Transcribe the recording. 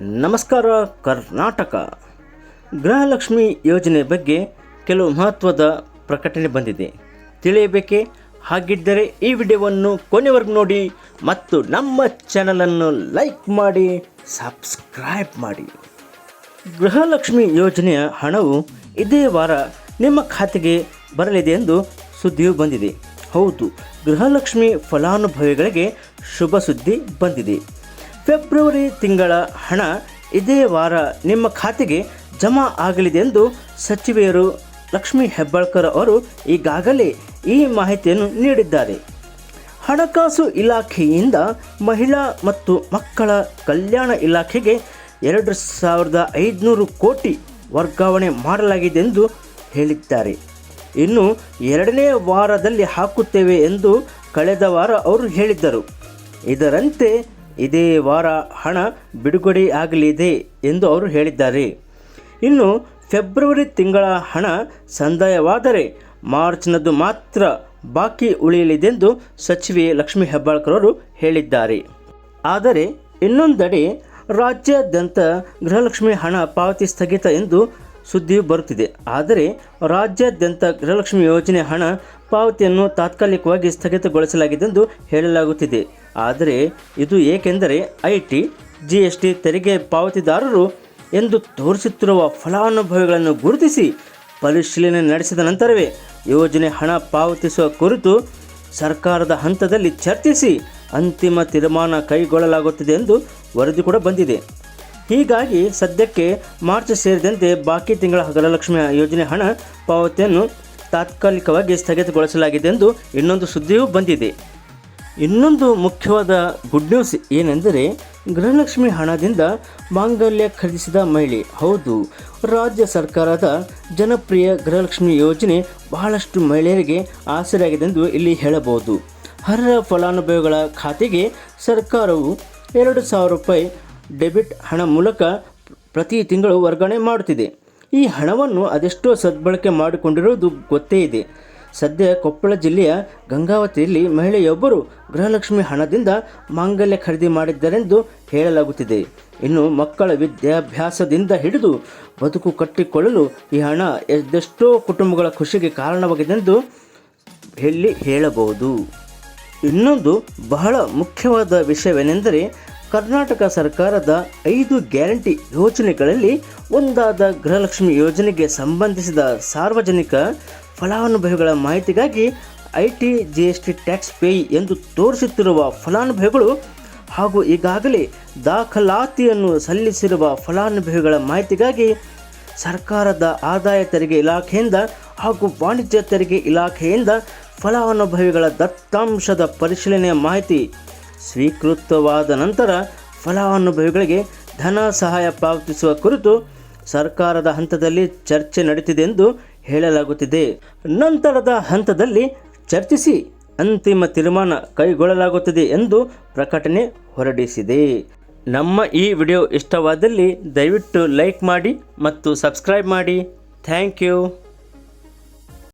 ನಮಸ್ಕಾರ, ಕರ್ನಾಟಕ. ಗೃಹಲಕ್ಷ್ಮಿ ಯೋಜನೆ ಬಗ್ಗೆ ಕೆಲವು ಮಹತ್ವದ ಪ್ರಕಟಣೆ ಬಂದಿದೆ. ತಿಳಿಯಬೇಕೆ? ಹಾಗಿದ್ದರೆ ಈ ವಿಡಿಯೋವನ್ನು ಕೊನೆವರೆಗೂ ನೋಡಿ ಮತ್ತು ನಮ್ಮ ಚಾನಲನ್ನು ಲೈಕ್ ಮಾಡಿ, ಸಬ್ಸ್ಕ್ರೈಬ್ ಮಾಡಿ. ಗೃಹಲಕ್ಷ್ಮಿ ಯೋಜನೆಯ ಹಣವು ಇದೇ ವಾರ ನಿಮ್ಮ ಖಾತೆಗೆ ಬರಲಿದೆ ಎಂದು ಸುದ್ದಿಯು ಬಂದಿದೆ. ಹೌದು, ಗೃಹಲಕ್ಷ್ಮಿ ಫಲಾನುಭವಿಗಳಿಗೆ ಶುಭ ಸುದ್ದಿ ಬಂದಿದೆ. ಫೆಬ್ರವರಿ ತಿಂಗಳ ಹಣ ಇದೇ ವಾರ ನಿಮ್ಮ ಖಾತೆಗೆ ಜಮಾ ಆಗಲಿದೆ ಎಂದು ಸಚಿವೆಯರು ಲಕ್ಷ್ಮೀ ಹೆಬ್ಬಾಳ್ಕರ್ ಅವರು ಈಗಾಗಲೇ ಈ ಮಾಹಿತಿಯನ್ನು ನೀಡಿದ್ದಾರೆ. ಹಣಕಾಸು ಇಲಾಖೆಯಿಂದ ಮಹಿಳಾ ಮತ್ತು ಮಕ್ಕಳ ಕಲ್ಯಾಣ ಇಲಾಖೆಗೆ ಎರಡು ಸಾವಿರದ ಐದುನೂರು ಕೋಟಿ ವರ್ಗಾವಣೆ ಮಾಡಲಾಗಿದೆ ಎಂದು ಹೇಳಿದ್ದಾರೆ. ಇನ್ನು ಎರಡನೇ ವಾರದಲ್ಲಿ ಹಾಕುತ್ತೇವೆ ಎಂದು ಕಳೆದ ವಾರ ಅವರು ಹೇಳಿದ್ದರು. ಇದರಂತೆ ಇದೇ ವಾರ ಹಣ ಬಿಡುಗಡೆ ಆಗಲಿದೆ ಎಂದು ಅವರು ಹೇಳಿದ್ದಾರೆ. ಇನ್ನು ಫೆಬ್ರವರಿ ತಿಂಗಳ ಹಣ ಸಂದಾಯವಾದರೆ ಮಾರ್ಚ್ನದ್ದು ಮಾತ್ರ ಬಾಕಿ ಉಳಿಯಲಿದೆಂದು ಸಚಿವೆ ಲಕ್ಷ್ಮೀ ಹೆಬ್ಬಾಳ್ಕರ್ ಅವರು ಹೇಳಿದ್ದಾರೆ. ಆದರೆ ಇನ್ನೊಂದೆಡೆ ರಾಜ್ಯಾದ್ಯಂತ ಗೃಹಲಕ್ಷ್ಮಿ ಹಣ ಪಾವತಿ ಸ್ಥಗಿತ ಎಂದು ಸುದ್ದಿಯು ಬರುತ್ತಿದೆ. ಆದರೆ ರಾಜ್ಯಾದ್ಯಂತ ಗೃಹಲಕ್ಷ್ಮಿ ಯೋಜನೆ ಹಣ ಪಾವತಿಯನ್ನು ತಾತ್ಕಾಲಿಕವಾಗಿ ಸ್ಥಗಿತಗೊಳಿಸಲಾಗಿದೆ ಎಂದು ಹೇಳಲಾಗುತ್ತಿದೆ. ಆದರೆ ಇದು ಏಕೆಂದರೆ I T G S T ತೆರಿಗೆ ಪಾವತಿದಾರರು ಎಂದು ತೋರಿಸುತ್ತಿರುವ ಫಲಾನುಭವಿಗಳನ್ನು ಗುರುತಿಸಿ ಪರಿಶೀಲನೆ ನಡೆಸಿದ ನಂತರವೇ ಯೋಜನೆ ಹಣ ಪಾವತಿಸುವ ಕುರಿತು ಸರ್ಕಾರದ ಹಂತದಲ್ಲಿ ಚರ್ಚಿಸಿ ಅಂತಿಮ ತೀರ್ಮಾನ ಕೈಗೊಳ್ಳಲಾಗುತ್ತಿದೆ ಎಂದು ವರದಿ ಕೂಡ ಬಂದಿದೆ. ಹೀಗಾಗಿ ಸದ್ಯಕ್ಕೆ ಮಾರ್ಚ್ ಸೇರಿದಂತೆ ಬಾಕಿ ತಿಂಗಳ ಗೃಹಲಕ್ಷ್ಮಿ ಯೋಜನೆ ಹಣ ಪಾವತಿಯನ್ನು ತಾತ್ಕಾಲಿಕವಾಗಿ ಸ್ಥಗಿತಗೊಳಿಸಲಾಗಿದೆ ಎಂದು ಇನ್ನೊಂದು ಸುದ್ದಿಯೂ ಬಂದಿದೆ. ಇನ್ನೊಂದು ಮುಖ್ಯವಾದ ಗುಡ್ ನ್ಯೂಸ್ ಏನೆಂದರೆ, ಗೃಹಲಕ್ಷ್ಮಿ ಹಣದಿಂದ ಮಾಂಗಲ್ಯ ಖರೀದಿಸಿದ ಮಹಿಳೆ. ಹೌದು, ರಾಜ್ಯ ಸರ್ಕಾರದ ಜನಪ್ರಿಯ ಗೃಹಲಕ್ಷ್ಮಿ ಯೋಜನೆ ಬಹಳಷ್ಟು ಮಹಿಳೆಯರಿಗೆ ಆಸರೆಯಾಗಿದೆ ಎಂದು ಇಲ್ಲಿ ಹೇಳಬಹುದು. ಅರ್ಹ ಫಲಾನುಭವಿಗಳ ಖಾತೆಗೆ ಸರ್ಕಾರವು ಎರಡು ಸಾವಿರ ರೂಪಾಯಿ ಡೆಬಿಟ್ ಹಣ ಮೂಲಕ ಪ್ರತಿ ತಿಂಗಳು ವರ್ಗಾವಣೆ ಮಾಡುತ್ತಿದೆ. ಈ ಹಣವನ್ನು ಅದೆಷ್ಟೋ ಸದ್ಬಳಕೆ ಮಾಡಿಕೊಂಡಿರುವುದು ಗೊತ್ತೇ ಇದೆ. ಸದ್ಯ ಕೊಪ್ಪಳ ಜಿಲ್ಲೆಯ ಗಂಗಾವತಿಯಲ್ಲಿ ಮಹಿಳೆಯೊಬ್ಬರು ಗೃಹಲಕ್ಷ್ಮಿ ಹಣದಿಂದ ಮಾಂಗಲ್ಯ ಖರೀದಿ ಮಾಡಿದ್ದಾರೆಂದು ಹೇಳಲಾಗುತ್ತಿದೆ. ಇನ್ನು ಮಕ್ಕಳ ವಿದ್ಯಾಭ್ಯಾಸದಿಂದ ಹಿಡಿದು ಬದುಕು ಕಟ್ಟಿಕೊಳ್ಳಲು ಈ ಹಣ ಎಷ್ಟೆಷ್ಟೋ ಕುಟುಂಬಗಳ ಖುಷಿಗೆ ಕಾರಣವಾಗಿದೆ ಎಂದು ಹೇಳಿ ಹೇಳಬಹುದು. ಇನ್ನೊಂದು ಬಹಳ ಮುಖ್ಯವಾದ ವಿಷಯವೇನೆಂದರೆ ಕರ್ನಾಟಕ ಸರ್ಕಾರದ ಐದು ಗ್ಯಾರಂಟಿ ಯೋಜನೆಗಳಲ್ಲಿ ಒಂದಾದ ಗೃಹಲಕ್ಷ್ಮಿ ಯೋಜನೆಗೆ ಸಂಬಂಧಿಸಿದ ಸಾರ್ವಜನಿಕ ಫಲಾನುಭವಿಗಳ ಮಾಹಿತಿಗಾಗಿ I T G S T tax pay ಎಂದು ತೋರಿಸುತ್ತಿರುವ ಫಲಾನುಭವಿಗಳು ಹಾಗೂ ಈಗಾಗಲೇ ದಾಖಲಾತಿಯನ್ನು ಸಲ್ಲಿಸಿರುವ ಫಲಾನುಭವಿಗಳ ಮಾಹಿತಿಗಾಗಿ ಸರ್ಕಾರದ ಆದಾಯ ತೆರಿಗೆ ಇಲಾಖೆಯಿಂದ ಹಾಗೂ ವಾಣಿಜ್ಯ ತೆರಿಗೆ ಇಲಾಖೆಯಿಂದ ಫಲಾನುಭವಿಗಳ ದತ್ತಾಂಶದ ಪರಿಶೀಲನೆಯ ಮಾಹಿತಿ ಸ್ವೀಕೃತವಾದ ನಂತರ ಫಲಾನುಭವಿಗಳಿಗೆ ಧನ ಸಹಾಯ ಪಾವತಿಸುವ ಕುರಿತು ಸರ್ಕಾರದ ಹಂತದಲ್ಲಿ ಚರ್ಚೆ ನಡೀತಿದೆ ಎಂದು ಹೇಳಲಾಗುತ್ತಿದೆ. ನಂತರದ ಹಂತದಲ್ಲಿ ಚರ್ಚಿಸಿ ಅಂತಿಮ ತೀರ್ಮಾನ ಕೈಗೊಳ್ಳಲಾಗುತ್ತದೆ ಎಂದು ಪ್ರಕಟಣೆ ಹೊರಡಿಸಿದೆ. ನಮ್ಮ ಈ ವಿಡಿಯೋ ಇಷ್ಟವಾದಲ್ಲಿ ದಯವಿಟ್ಟು ಲೈಕ್ ಮಾಡಿ ಮತ್ತು ಸಬ್ಸ್ಕ್ರೈಬ್ ಮಾಡಿ. Thank you.